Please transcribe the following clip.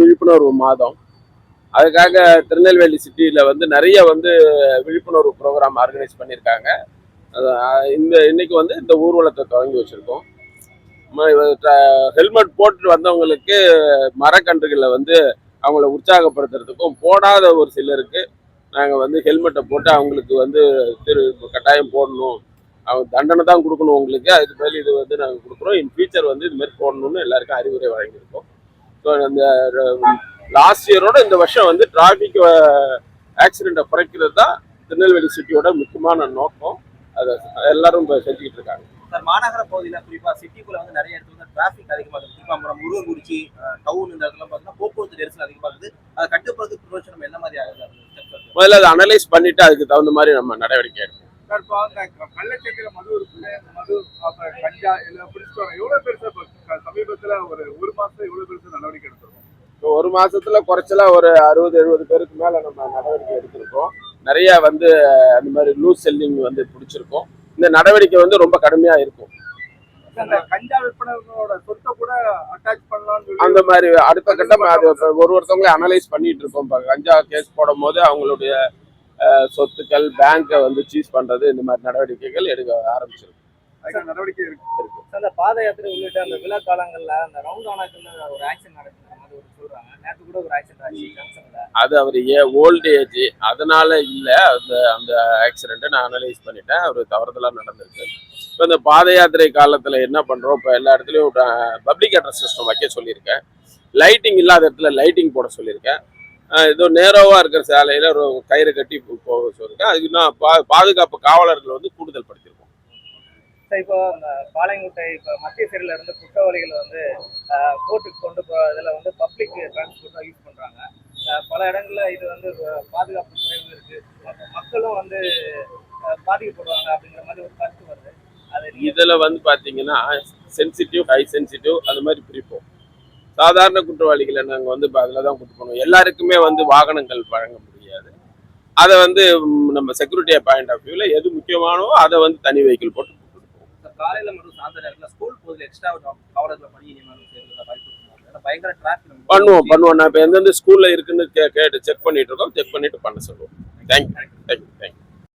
விழிப்புணர்வு மாதம். அதுக்காக திருநெல்வேலி சிட்டியில் வந்து நிறைய வந்து விழிப்புணர்வு ப்ரோக்ராம் ஆர்கனைஸ் பண்ணியிருக்காங்க. இந்த இன்னைக்கு வந்து இந்த ஊர்வலத்தை தொடங்கி வச்சுருக்கோம். ஹெல்மெட் போட்டு வந்தவங்களுக்கு மரக்கன்றுகளை வந்து அவங்கள உற்சாகப்படுத்துறதுக்கும் போடாத ஒரு சிலருக்கு நாங்கள் வந்து ஹெல்மெட்டை போட்டு அவங்களுக்கு வந்து திரு கட்டாயம் போடணும். அவங்க தண்டனை தான் கொடுக்கணும் உங்களுக்கு. அதுக்கு பதில் இது வந்து நாங்கள் கொடுக்குறோம். இன் ஃபியூச்சர் வந்து இது மாதிரி போடணும்னு எல்லாருக்கும் அறிவுரை வழங்கியிருக்கோம். அந்த லாஸ்ட் இயரோட இந்த வருஷம் வந்து டிராஃபிக் ஆக்சிடெண்ட்டை குறைக்கிறது தான் திருநெல்வேலி சிட்டியோட முக்கியமான நோக்கம். அதை எல்லாரும் இப்போ செஞ்சுக்கிட்டு இருக்காங்க. சார் மாநகர பகுதியில குறிப்பா சிட்டிக்குள்ள வந்து நிறைய இடத்துல வந்து டிராஃபிக் அதிகமா இருக்கு. குறிப்பா நம்ம முருகன்குறிச்சி டவுன் இந்த இடத்துல பார்த்தீங்கன்னா போக்குவரத்து நெரிசல் அதிகமா இருக்குது. அதை கட்டுப்படுறதுக்கு பிரயோஜனம் என்ன மாதிரி ஆகுது? முதல்ல அதை அனலைஸ் பண்ணிட்டு அதுக்கு தகுந்த மாதிரி நம்ம நடவடிக்கை எடுக்கணும் சார் இப்போ அந்த கள்ளச்சக்கர மது இருக்குல்ல இந்த மது அப்புறம் கஞ்சா எல்லாம் பிடிச்சிட்டு வராங்க. எவ்வளவு பெருசா இப்போ சமீபத்துல ஒரு ஒரு மாசம் எவ்வளவு பெருசா நடவடிக்கை எடுத்திருக்கோம். ஒரு மாசத்துல குறைச்சலா ஒரு அறுபது எழுபது பேருக்கு மேல நம்ம நடவடிக்கை எடுத்திருக்கோம். நிறைய வந்து அந்த மாதிரி லூஸ் செல்லிங் வந்து பிடிச்சிருக்கோம். இந்த நடவடிக்கை வந்து ரொம்ப கடுமையா இருக்கும். அந்த கஞ்சா விற்பனர்களோட சொத்தை கூட அட்டாச் பண்ணலாம்னு சொல்லி அந்த மாதிரி அடுத்த கட்டம் அது ஒரு ஒருத்தவங்களே அனலைஸ் பண்ணிட்டு இருக்கோம். கஞ்சா கேஸ் போடும் போது அவங்களுடைய சொத்துக்கள் பேங்கை வந்து சீஸ் பண்றது இந்த மாதிரி நடவடிக்கைகள் எடுக்க ஆரம்பிச்சிருக்கு அதுக்கான நடவடிக்கை இருக்கு. அந்த பாத யாத்திரை உள்ளிட்ட அந்த விழா காலங்கள்ல அந்த ரவுண்ட் ஆனாக்குன்னு ஒரு ஆக்ஷன் நடக்குது. அது அவர் ஏ ஓல்டு ஏஜ் அதனால இல்லை அந்த அந்த ஆக்சிடெண்ட்டை நான் அனலைஸ் பண்ணிட்டேன். அவர் தவறுதலாக நடந்திருக்கு. இப்போ இந்த பாத யாத்திரை காலத்தில் என்ன பண்ணுறோம் இப்போ எல்லா இடத்துலையும் பப்ளிக் அட்ரஸ் சிஸ்டம் வைக்க சொல்லியிருக்கேன். லைட்டிங் இல்லாத இடத்துல லைட்டிங் போட சொல்லியிருக்கேன். ஏதோ நேரோவாக இருக்கிற சாலையில் ஒரு கயிறு கட்டி போக சொல்லியிருக்கேன். அதுக்கு நான் பா பாதுகாப்பு காவலர்கள் வந்து கூடுதல் படுத்தியிருக்கோம் சார் இப்போ அந்த பாளையங்கோட்டை இப்போ மத்திய சிறையில் இருந்து குற்றவாளிகளை வந்து கோர்ட்டுக்கு கொண்டு போகிறதுல வந்து பப்ளிக் டிரான்ஸ்போர்ட் தான் யூஸ் பண்ணுறாங்க பல இடங்களில் இது வந்து பாதுகாப்பு குறைவு இருக்குது மக்களும் வந்து பாதிக்கப்படுவாங்க அப்படிங்கிற மாதிரி ஒரு கருத்து வருது. அது இதில் வந்து பார்த்தீங்கன்னா சென்சிட்டிவ் ஹை சென்சிட்டிவ் அது மாதிரி பிரிப்போம். சாதாரண குற்றவாளிகளை நாங்கள் வந்து அதில் தான் கூட்டு போனோம் எல்லாருக்குமே வந்து வாகனங்கள் வழங்க முடியாது. அதை வந்து நம்ம செக்யூரிட்டி பாயிண்ட் ஆஃப் வியூவில் எது முக்கியமானோ அதை வந்து தனி வெஹிக்கிள் போட்டு காலையில மட்டும் சாயந்தர நேரத்துல ஸ்கூல் போகுது எக்ஸ்ட்ரா காவலர்களை பணி நியமனம் ஏன்னா பயங்கர டிராஃபிக் பண்ணுவோம் பண்ணுவோம். நான் இப்போ எந்தெந்த ஸ்கூலில் இருக்குன்னு கே கேட்டு செக் பண்ணிட்டு இருக்கோம். செக் பண்ணிட்டு பண்ண சொல்லுவோம். தேங்க்யூ